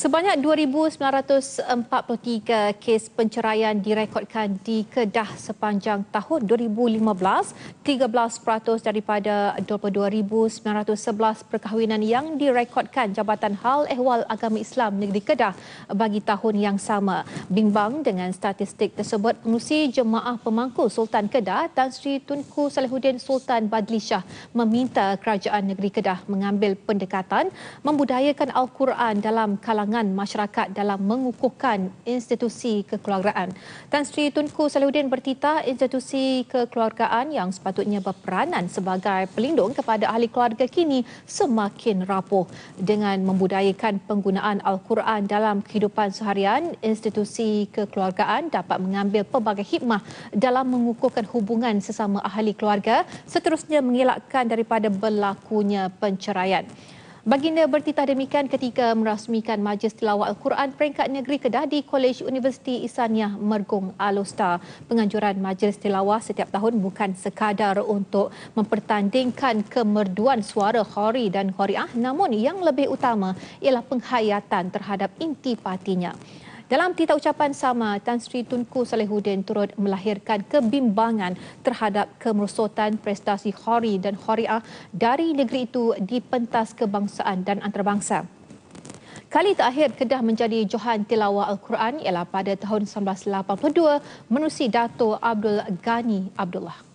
Sebanyak 2,943 kes penceraian direkodkan di Kedah sepanjang tahun 2015. 13% daripada 22,911 perkahwinan yang direkodkan Jabatan Hal Ehwal Agama Islam Negeri Kedah bagi tahun yang sama. Bimbang dengan statistik tersebut, pengusi Jemaah Pemangku Sultan Kedah Tan Sri Tunku Salihuddin Sultan Badli Shah meminta Kerajaan Negeri Kedah mengambil pendekatan membudayakan Al-Quran dalam kalangan kalangan masyarakat dalam mengukuhkan institusi kekeluargaan. Tan Sri Tunku Salihuddin bertitah institusi kekeluargaan yang sepatutnya berperanan sebagai pelindung kepada ahli keluarga kini semakin rapuh. Dengan membudayakan penggunaan Al-Quran dalam kehidupan seharian, institusi kekeluargaan dapat mengambil pelbagai hikmah dalam mengukuhkan hubungan sesama ahli keluarga seterusnya mengelakkan daripada berlakunya penceraian. Baginda bertitah demikian ketika merasmikan Majlis Tilawah Al-Quran peringkat negeri Kedah di Kolej Universiti Isaniah Mergung Alustar. Penganjuran Majlis Tilawah setiap tahun bukan sekadar untuk mempertandingkan kemerduan suara khori dan khoriah namun yang lebih utama ialah penghayatan terhadap intipatinya. Dalam titah ucapan sama, Tan Sri Tunku Salihuddin turut melahirkan kebimbangan terhadap kemerosotan prestasi Khori dan Khoriah dari negeri itu di pentas kebangsaan dan antarabangsa. Kali terakhir Kedah menjadi Johan Tilawah Al-Quran ialah pada tahun 1982 menerusi Dato' Abdul Ghani Abdullah.